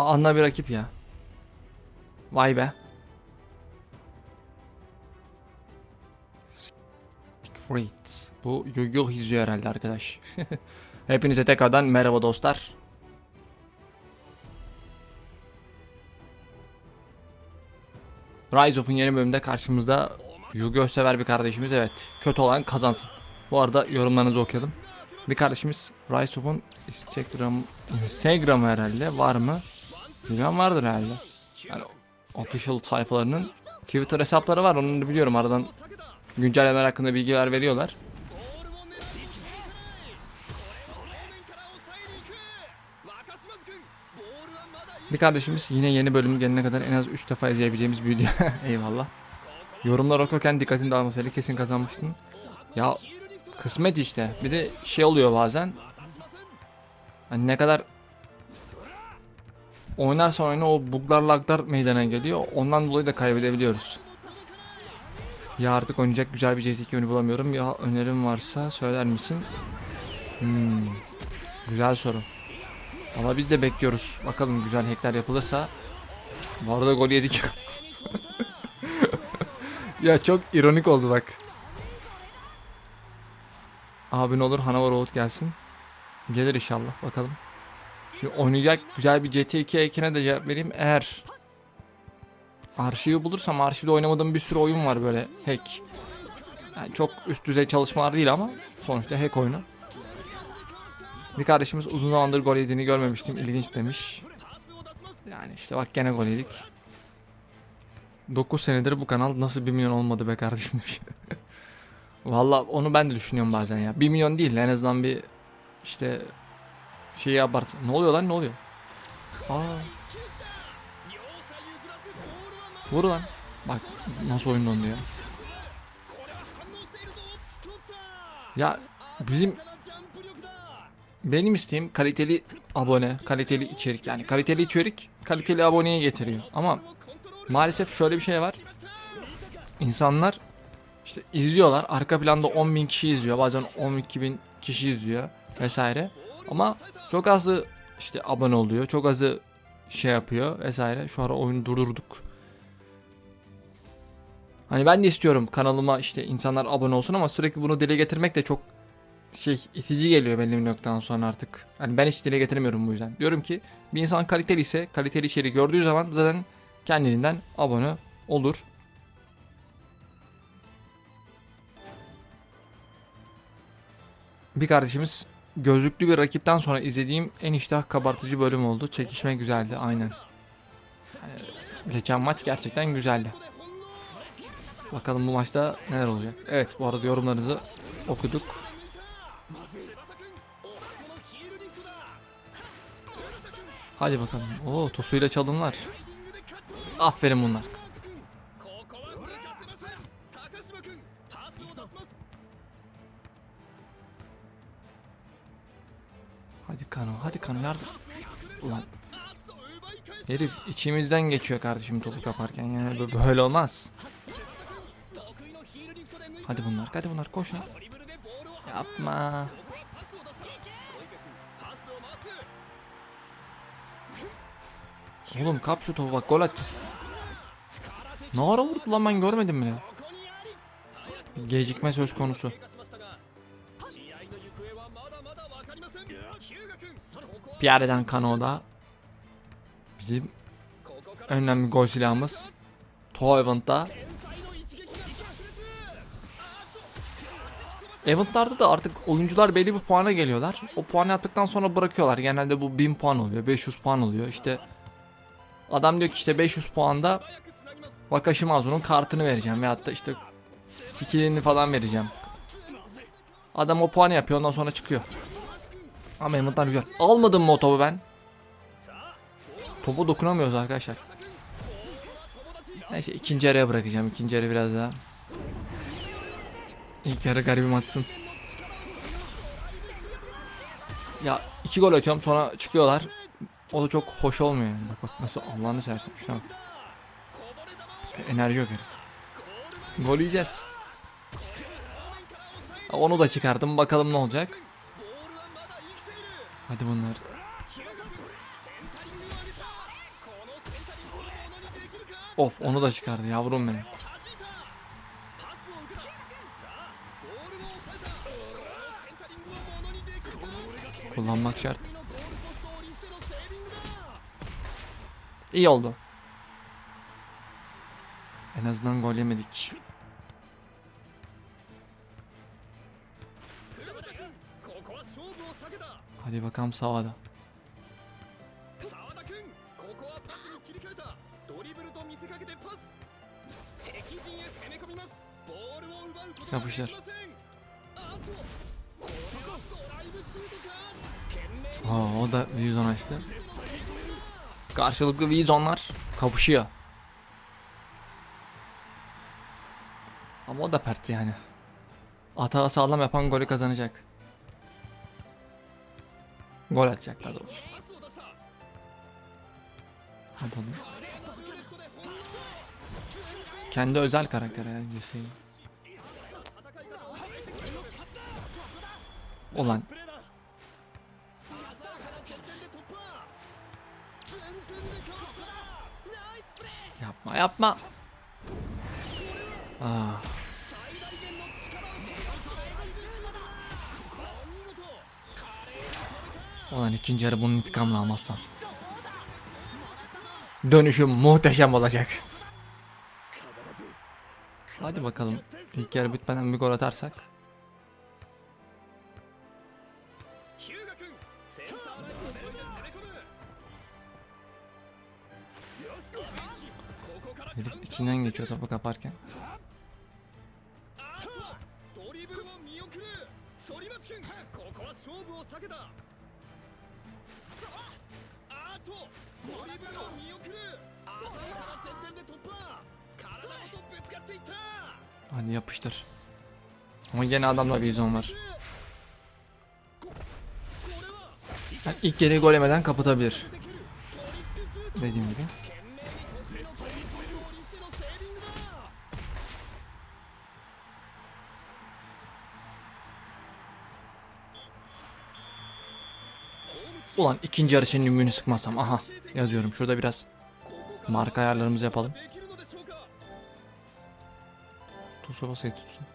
Aa, Anla bir rakip ya. Vay be. Freet. Bu Yu-Gi-Oh izliyor herhalde arkadaş. Hepinize tekrardan merhaba dostlar. Rise of'un yeni bölümünde karşımızda Yu-Gi-Oh sever bir kardeşimiz evet. Kötü olan kazansın. Bu arada yorumlarınızı okuyalım. Bir kardeşimiz Rise of'un Instagram, Instagram herhalde var mı? Bilmem vardır herhalde. Yani official sayfalarının Twitter hesapları var onu biliyorum aradan güncellemeler hakkında bilgiler veriyorlar. Bir kardeşimiz yine yeni bölüm gelene kadar en az 3 defa izleyebileceğimiz bir video. Eyvallah. Yorumlar okurken dikkatin dağılmasaydı kesin kazanmıştın. Ya kısmet işte. Bir de şey oluyor bazen. Hani ne kadar oynarsan oyna o buglar laglar meydana geliyor. Ondan dolayı da kaybedebiliyoruz. Ya artık oynayacak güzel bir CT2 oyunu bulamıyorum. Ya önerim varsa söyler misin? Hmm. Güzel soru. Ama biz de bekliyoruz. Bakalım güzel hackler yapılırsa. Bu arada gol yedik. ya çok ironik oldu bak. Abin olur Hanover Road gelsin. Gelir inşallah bakalım. Şimdi oynayacak güzel bir CT2 ekine de cevap vereyim. Eğer arşivi bulursam arşivde oynamadığım bir sürü oyun var böyle hack. Yani çok üst düzey çalışmalar değil ama sonuçta hack oyunu. Bir kardeşimiz uzun zamandır gol yediğini görmemiştim. İlginç demiş. Yani işte bak gene gol yedik. 9 senedir bu kanal nasıl 1 milyon olmadı be kardeşim demiş. Valla onu ben de düşünüyorum bazen ya. 1 milyon değil en azından bir işte şeyi abart. Ne oluyor lan ne oluyor? Aa. Vur lan. Bak nasıl oyun dondu ya. Ya bizim benim isteğim kaliteli abone, kaliteli içerik. Yani kaliteli içerik kaliteli aboneye getiriyor. Ama maalesef şöyle bir şey var. İnsanlar işte izliyorlar. Arka planda 10 bin kişi izliyor. Bazen 12 bin kişi izliyor vesaire. Ama çok azı işte abone oluyor. Çok azı şey yapıyor vesaire. Şu ara oyunu durdurduk. Hani ben de istiyorum kanalıma işte insanlar abone olsun ama sürekli bunu dile getirmek de çok şey itici geliyor belli bir noktadan sonra artık. Hani ben hiç dile getiremiyorum bu yüzden. Diyorum ki bir insan kaliteli ise kaliteli içerik gördüğü zaman zaten kendiliğinden abone olur. Bir kardeşimiz gözlüklü bir rakipten sonra izlediğim en iştah kabartıcı bölüm oldu. Çekişme güzeldi aynen. Yani geçen maç gerçekten güzeldi. Bakalım bu maçta neler olacak. Evet bu arada yorumlarınızı okuduk. Hadi bakalım. Oo tosuyla çalımlar. Aferin bunlar. Kano yardım. Ulan. Herif içimizden geçiyor kardeşim topu kaparken yani bö- böyle olmaz. Hadi bunlar, hadi bunlar koş lan. Yapma. Oğlum kap şu topu bak gol atacağız. Ne ara vurdu lan ben görmedim bile. Gecikme söz konusu. Pierre'den Kano'da bizim önemli gol silahımız. Toho Event'ta. Event'larda da artık oyuncular belli bir puana geliyorlar. O puanı yaptıktan sonra bırakıyorlar. Genelde bu 1000 puan oluyor, 500 puan oluyor. İşte adam diyor ki işte 500 puanda Wakashimazu'nun kartını vereceğim veyahut da işte skillini falan vereceğim. Adam o puanı yapıyor ondan sonra çıkıyor. Ama Event'lar güzel. Almadım mı o topu ben? Topu dokunamıyoruz arkadaşlar. Neyse ikinci yarıya bırakacağım. İkinci yarı biraz daha. İlk yarı garibim atsın. Ya iki gol atıyorum sonra çıkıyorlar. O da çok hoş olmuyor yani. Bak bak nasıl Allah'ını seversen şuna bak. Enerji yok herif. Gol yiyeceğiz. Onu da çıkardım bakalım ne olacak. Hadi bunlar. Of onu da çıkardı yavrum benim. Kullanmak şart. İyi oldu. En azından gol yemedik. Hadi bakalım Sava'da. Yapıştır. Aa, o da Vizon açtı. Karşılıklı Vizonlar kapışıyor. Ama o da pert yani. Hata sağlam yapan golü kazanacak. Gol atacak daha doğrusu. Hadi onu. Kendi özel karakter herhalde şey. Ulan. Yapma yapma. Ah. Ulan ikinci yarı bunun intikamını almazsan. Dönüşü muhteşem olacak. Hadi bakalım. İlk yarı bitmeden bir gol atarsak. Herif içinden geçiyor topu kaparken. とドリブルを見送る頭から前転で突破体ごとぶつかっていった Hadi yapıştır. Ama yine adamla vizyon var. Yani ilk yeri gol yemeden kapatabilir. Dediğim gibi. Ulan ikinci yarışın ümünü sıkmasam. Aha yazıyorum. Şurada biraz marka ayarlarımızı yapalım. Tutsa basayı tutsun.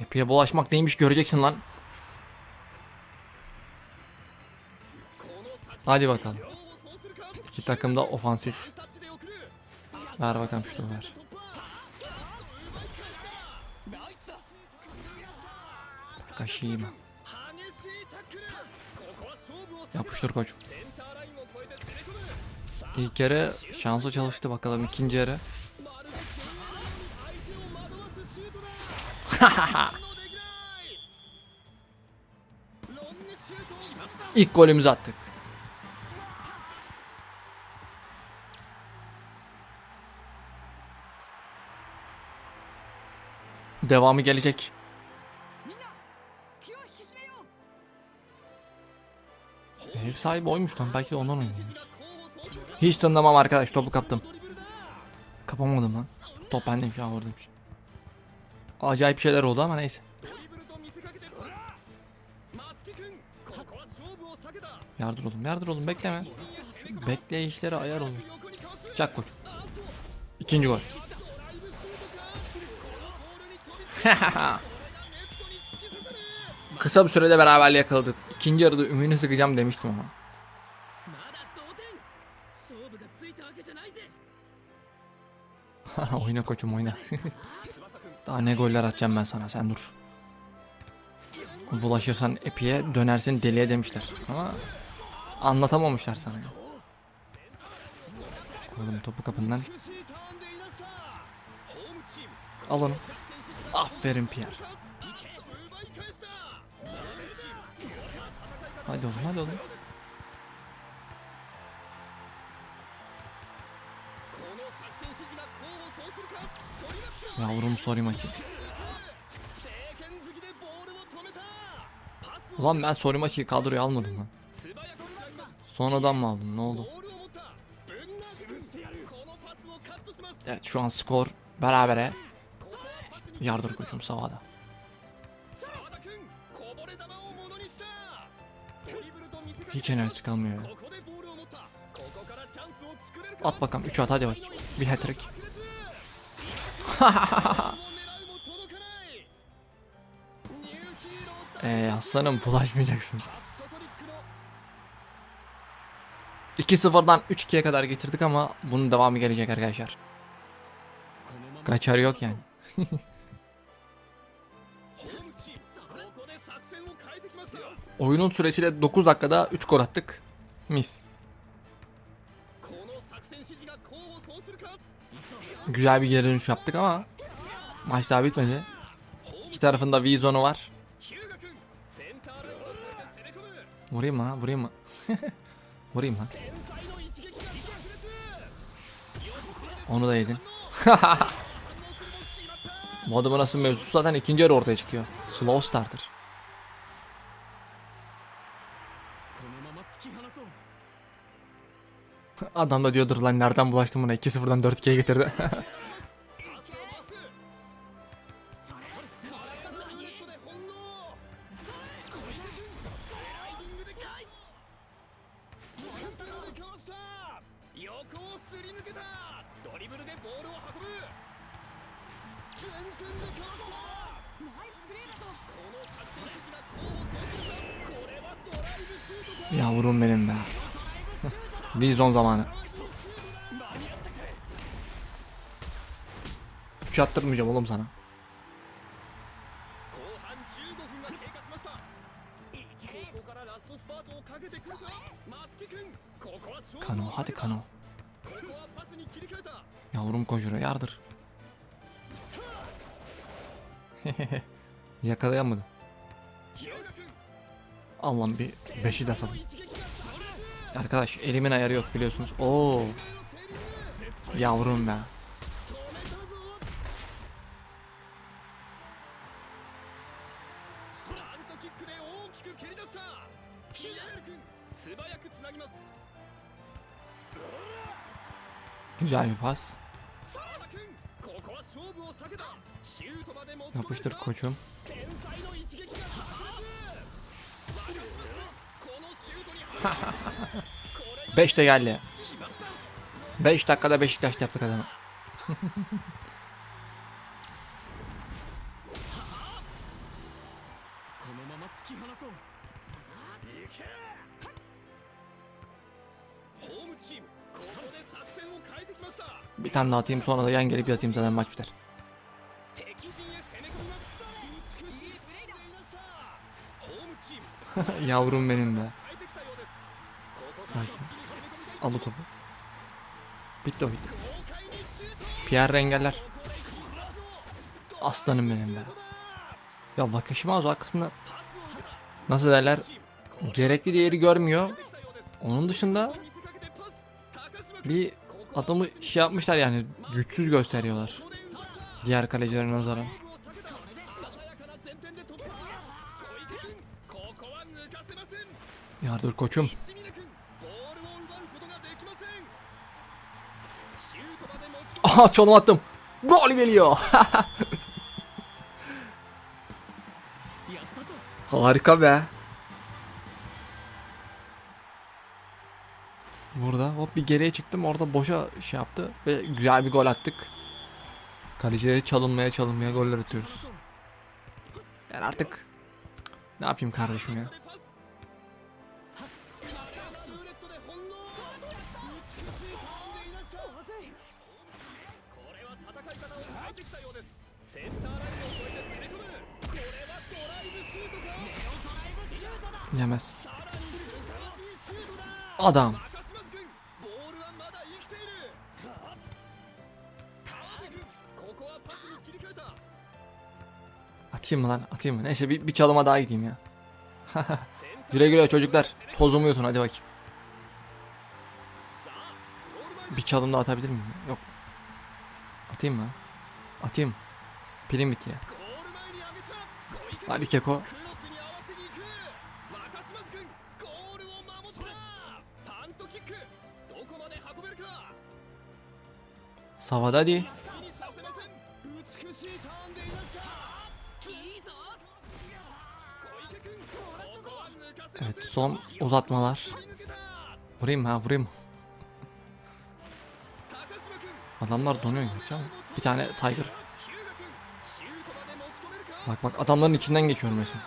Epiye bulaşmak neymiş göreceksin lan. Hadi bakalım. İki takım da ofansif. Ver bakalım şunu ver. Takashima. Yapıştır koçum. İlk kere şansı çalıştı bakalım ikinci yere. İlk golümüzü attık. Devamı gelecek. Ev sahibi oymuş lan. Belki de ondan oynuyoruz. Hiç tınlamam arkadaş. Topu kaptım. Kapamadım lan. Top bendeymiş. Ha oradaymış. Şey. Acayip şeyler oldu ama neyse. Yardır oğlum. Yardır oğlum. Bekleme. Bekleyişlere ayar olun. Çak koç. İkinci gol. Kısa bir sürede beraberliğe yakaladık. İkinci yarıda ümüğünü sıkacağım demiştim ama. oyna koçum oyna. Daha ne goller atacağım ben sana sen dur. Bulaşırsan epiye dönersin deliye demişler. Ama anlatamamışlar sana. Oğlum topu kapından. Al onu. Aferin Pierre. Hadi oğlum hadi oğlum. Yavrum Sorimaki. Ulan ben Sorimaki'yi kadroya almadım ha. Sonradan mı aldım ne oldu? Evet şu an skor berabere. Yardır koçum Savada. Hiç enerjisi kalmıyor. At bakalım 3 at hadi bak. Bir hat-trick. Eee aslanım bulaşmayacaksın. 2-0'dan 3-2'ye kadar getirdik ama bunun devamı gelecek arkadaşlar. Kaçar yok yani. Oyunun süresiyle 9 dakikada 3 gol attık. Mis. Güzel bir geri dönüş yaptık ama maç daha bitmedi. İki tarafında V-Zone'u var. Vurayım ha, vurayım mı? vurayım ha. Onu da yedin. Bu adamın asıl mevzusu zaten ikinci yarı ortaya çıkıyor. Slow starter. Adam da diyordur lan nereden bulaştım buna 2-0'dan 4-2'ye getirdi. Yavrum benim be. Vizon zamanı. Üç attırmayacağım oğlum sana. Kano hadi Kano. Yavrum Kojuro yardır. Yakalayamadım. Al bir 5'i de atalım. Arkadaş elimin ayarı yok biliyorsunuz. Oo. Yavrum be. Güzel bir pas. Yapıştır koçum. 5 de geldi. 5 dakikada Beşiktaş yaptık adamı. bir tane daha atayım sonra da yan gelip yatayım zaten maç biter. Yavrum benim be. Sakin. Al o topu. Bitti o bitti. Pierre engeller. Aslanım benim be. Ya Vakışmaz arkasında nasıl derler gerekli değeri görmüyor. Onun dışında bir adamı şey yapmışlar yani güçsüz gösteriyorlar. Diğer kalecilere nazaran. Yardır koçum. Aha çalım attım. Gol geliyor. Harika be. Burada hop bir geriye çıktım. Orada boşa şey yaptı. Ve güzel bir gol attık. Kalecileri çalınmaya çalınmaya goller atıyoruz. Yani artık ne yapayım kardeşim ya. Yemez. Adam. Atayım mı lan? Atayım mı? Neyse bir, bir çalıma daha gideyim ya. güle güle çocuklar. Tozumu yutun hadi bakayım. Bir çalım da atabilir miyim? Yok. Atayım mı? Atayım. Pilim bitti ya. Hadi Keko. でいましたいいぞ小池君ここは抜かせません Evet son uzatmalar. 抜けた Vurayım mı ha vurayım. 高島君 Adamlar donuyor gerçi ama. Bir tane Tiger. 日向君シュートまで持ち込めるか Bak bak adamların içinden geçiyorum resmen.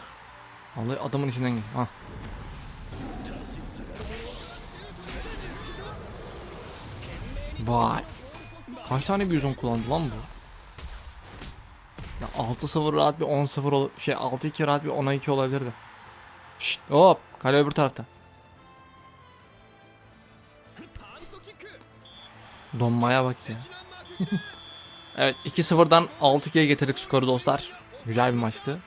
Vallahi adamın içinden geçiyorum. Ha. Vay. Kaç tane bir 110 kullandı lan bu? Ya 6-0 rahat bir 10-0 şey 6-2 rahat bir 10-2 olabilirdi. Şşt hop kale öbür tarafta. Donmaya bak ya. evet 2-0'dan 6-2'ye getirdik skoru dostlar. Güzel bir maçtı.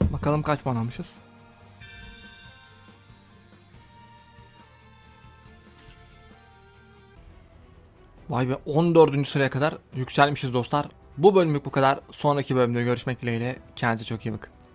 Bakalım kaç puan almışız. Vay be 14. sıraya kadar yükselmişiz dostlar. Bu bölümlük bu kadar. Sonraki bölümde görüşmek dileğiyle. Kendinize çok iyi bakın.